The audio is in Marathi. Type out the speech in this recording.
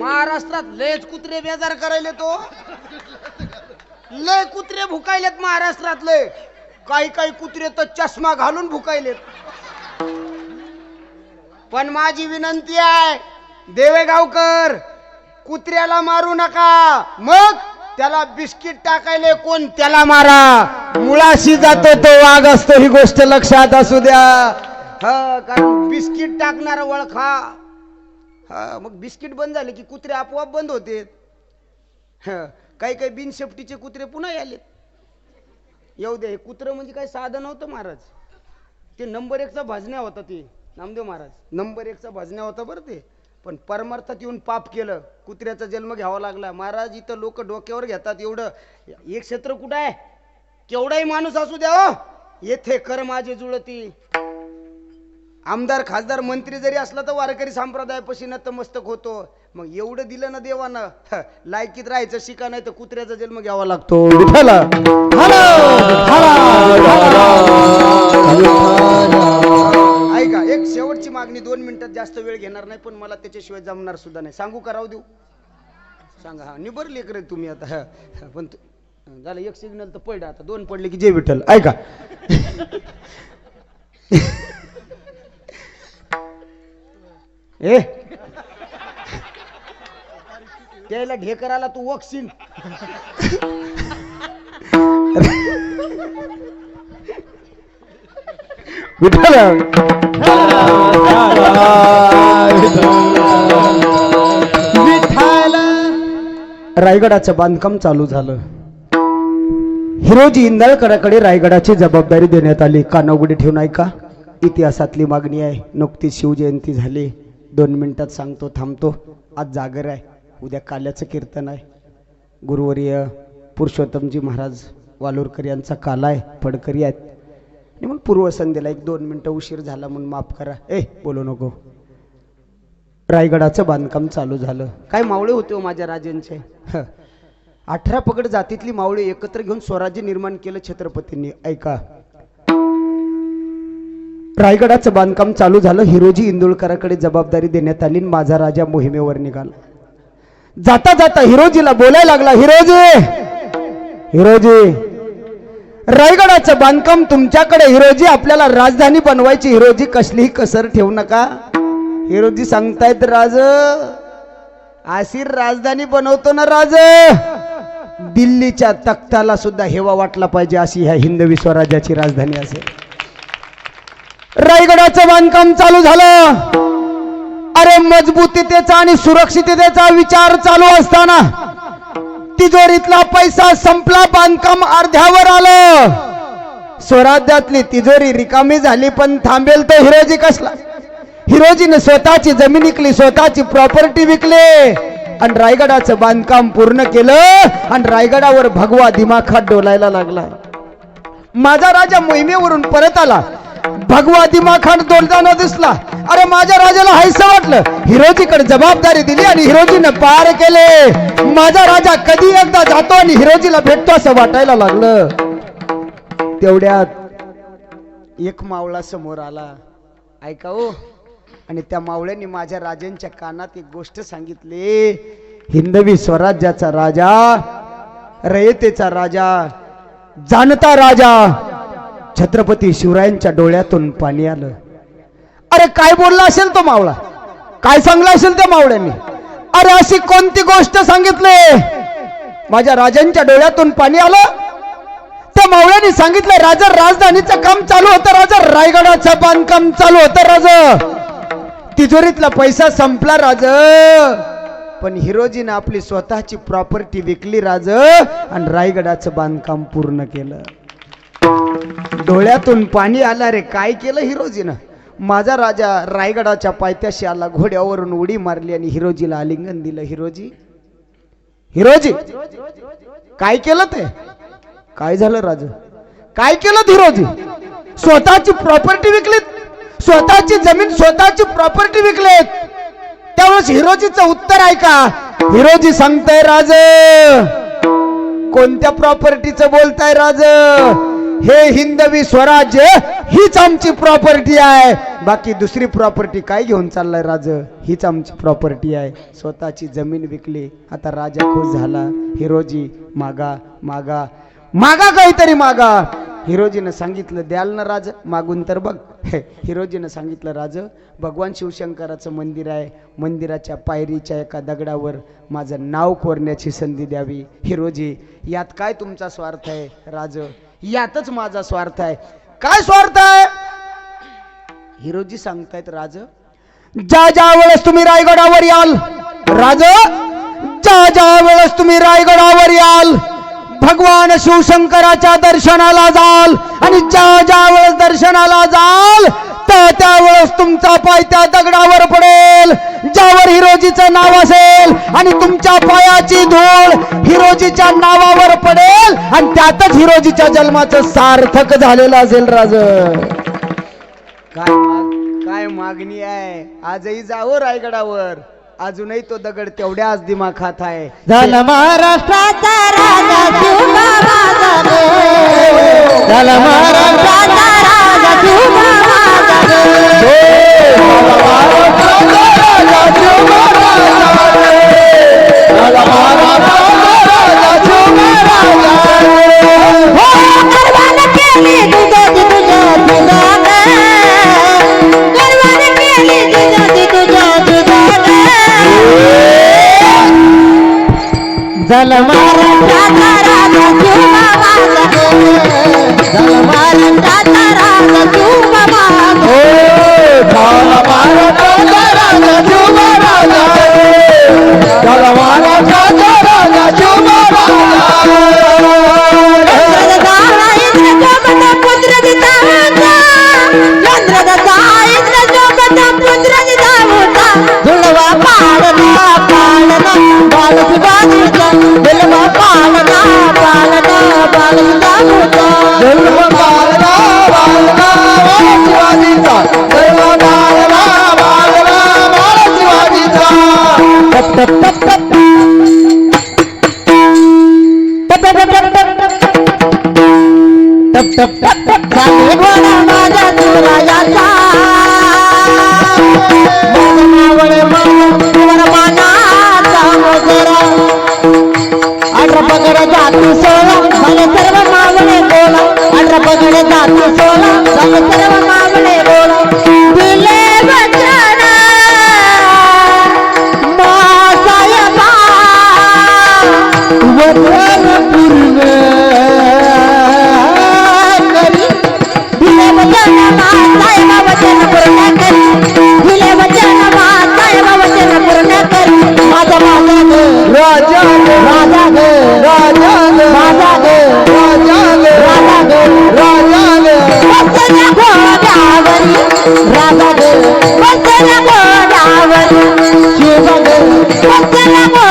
महाराष्ट्रात लयच कुत्रे बेजार करायले तो. लय कुत्रे भुकायलेत महाराष्ट्रात लय काही काही कुत्रे तर चष्मा घालून भुकायलेत. पण माझी विनंती आहे देवेगावकर कुत्र्याला मारू नका. मग त्याला बिस्किट टाकायले कोण त्याला मारा. मुळाशी जातो तो वाघ असतो ही गोष्ट लक्षात असू द्या. हा कारण बिस्किट टाकणार वळखा. हा मग बिस्किट बंद झाले की कुत्रे आपोआप बंद होते. काही काही बिनसेफ्टीचे कुत्रे पुन्हा आले येऊ दे हे कुत्रं म्हणजे काय साधं नव्हतं महाराज? ते नंबर एकचा भाजण्या होता ते नामदेव महाराज. नंबर एकचा भाजण्या होता बरं ते. पण परमार्थात येऊन पाप केलं कुत्र्याचा जन्म घ्यावा लागला. महाराज इथं लोक डोक्यावर घेतात एवढं. एक क्षेत्र कुठं आहे? केवढाही माणूस असू द्या हो. येथे कर माझे जुळती. आमदार खासदार मंत्री जरी असला तर वारकरी संप्रदायापाशी नतमस्तक होतो. मग एवढं दिलं ना देवानं लायकीत राहायचं शिका नाही तर कुत्र्याचा जन्म घ्यावा लागतो. ऐका एक शेवटची मागणी दोन मिनिटात जास्त वेळ घेणार नाही पण मला त्याच्याशिवाय जमणार सुद्धा नाही. सांगू का राहू देऊ? सांगा. हा निबर लेकर तुम्ही आता? पण झालं एक सिग्नल तर पडलं आता. दोन पडले की जे विठ्ठल ऐका. ए. त्याला ढेकराला तू वक्सीन विठ्ठल रायगडाचं बांधकाम चालू झालं. हिरोजी इंदळकराकडे रायगडाची जबाबदारी देण्यात आली. कानाउघडी ठेवून ऐका. इतिहासातली मागणी आहे. नुकतीच शिवजयंती झाली. दोन मिनटात सांगतो थांबतो. आज जागर आहे. उद्या काल्याचं कीर्तन आहे. गुरुवर्य पुरुषोत्तमजी महाराज वालोरकर यांचा काला आहे. फडकरी आहेत. आणि मग पूर्वसंध्येला एक दोन मिनटं उशीर झाला म्हणून माफ करा. ए बोलू नको. रायगडाचं बांधकाम चालू झालं. काय मावळे होते हो माझ्या राजांचे? ह. अठरा पगड जातीतली मावळे एकत्र घेऊन स्वराज्य निर्माण केलं छत्रपतींनी. ऐका. रायगडाचं बांधकाम चालू झालं. हिरोजी इंदुळकराकडे जबाबदारी देण्यात आली माझा राजा मोहिमेवर निघाला. जाता जाता हिरोजीला बोलायला लागला हिरोजी! हिरोजी! रायगडाचं बांधकाम तुमच्याकडे हिरोजी! आपल्याला राजधानी बनवायची. हिरोजी कसलीही कसर ठेवू नका. हिरोजी सांगतायत राज आशीर राजधानी बनवतो ना राज. दिल्लीच्या तख्ताला सुद्धा हेवा वाटला पाहिजे अशी ह्या हिंदवी स्वराज्याची राजधानी असेल. रायगडाचं बांधकाम चालू झालं. अरे मजबूतीतेचा आणि सुरक्षिततेचा विचार चालू असताना तिजोरीतला पैसा संपला बांधकाम अर्ध्यावर आलं. स्वराज्यातली तिजोरी रिकामी झाली पण थांबेल तो हिरोजी कसला? हिरोजीने स्वतःची जमीन विकली स्वतःची प्रॉपर्टी विकले आणि रायगडाचं बांधकाम पूर्ण केलं आणि रायगडावर भगवा दिमाखात डोलायला लागला. माझा राजा मोहिमेवरून परत आला. भगवा दिमाखात दोलताना दिसला. अरे माझ्या राजाला हायस वाटलं. हिरोजीकडे जबाबदारी दिली आणि हिरोजीनं पार केले. माझा राजा कधी एकदा जातो आणि हिरोजीला भेटतो असं वाटायला लागलं. तेवढ्यात एक मावळा समोर आला. ऐका हो. आणि त्या मावळ्यांनी माझ्या राजांच्या कानात एक गोष्ट सांगितली. हिंदवी स्वराज्याचा राजा रयतेचा राजा जाणता राजा छत्रपती शिवरायांच्या डोळ्यातून पाणी आलं. अरे काय बोलला असेल तो मावळा? काय सांगला असेल त्या मावळ्यांनी? अरे अशी कोणती गोष्ट सांगितले? माझ्या राजांच्या डोळ्यातून पाणी आलं. त्या मावळ्यांनी सांगितलं राजा राजधानीचं काम चालू होतं राजा. रायगडाचं बांधकाम चालू होतं राजा. तिजोरीतला पैसा संपला राज. पण हिरोजीनं आपली स्वतःची प्रॉपर्टी विकली राज आणि रायगडाचं बांधकाम पूर्ण केलं. डोळ्यातून पाणी आला रे काय केलं हिरोजीनं? माझा राजा रायगडाच्या पायथ्याशी आला घोड्यावरून उडी मारली आणि हिरोजीला आलिंगन दिलं. हिरोजी? हिरोजी? काय केलं ते? काय झालं राज? काय केलं हिरोजी? स्वतःची प्रॉपर्टी विकलीत. स्वतःची जमीन स्वतःची प्रॉपर्टी विकलेत. त्यावेळेस हिरोजीचं उत्तर ऐका. हिरोजी सांगताय राज कोणत्या प्रॉपर्टीचं बोलताय राज? हे हिंदवी स्वराज्य हीच आमची प्रॉपर्टी आहे. बाकी दुसरी प्रॉपर्टी काय घेऊन चाललाय राज? हीच आमची प्रॉपर्टी आहे. स्वतःची जमीन विकली. आता राजा खुश झाला. हिरोजी मागा मागा. मागा काहीतरी मागा. हिरोजीनं सांगितलं द्याल ना राज? मागून तर बघ. हे, हिरोजीनं सांगितलं राज भगवान शिवशंकराचं मंदिर आहे. मंदिराच्या पायरीच्या एका दगडावर माझं नाव कोरण्याची संधी द्यावी. हिरोजी यात काय तुमचा स्वार्थ आहे? राज यातच माझा स्वार्थ आहे. काय स्वार्थ आहे? हिरोजी सांगतायत राज ज्या ज्या वेळेस तुम्ही रायगडावर याल राज ज्या ज्या वेळेस तुम्ही रायगडावर याल भगवान शिवशंकराच्या दर्शनाला जाल आणि ज्या ज्या वेळेस दर्शनाला जाल त्या त्यावेळेस तुमचा पाय त्या दगडावर पडेल ज्यावर हिरोजीचं नाव असेल. आणि तुमच्या पायाची धूळ हिरोजीच्या नावावर पडेल आणि त्यातच हिरोजीच्या जन्माचं सार्थक झालेलं असेल राज काय माग काय मागणी आहे? आजही जावं रायगडावर. अजूनही तो दगड तेवढ्याच दिमाग खात आहे. झाला महाराष्ट्राचा राजा शिवबा माझा रे. झाला దళమా Deuda. Vamos 在拉我。